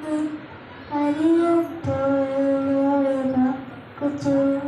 Thank you.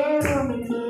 there me you.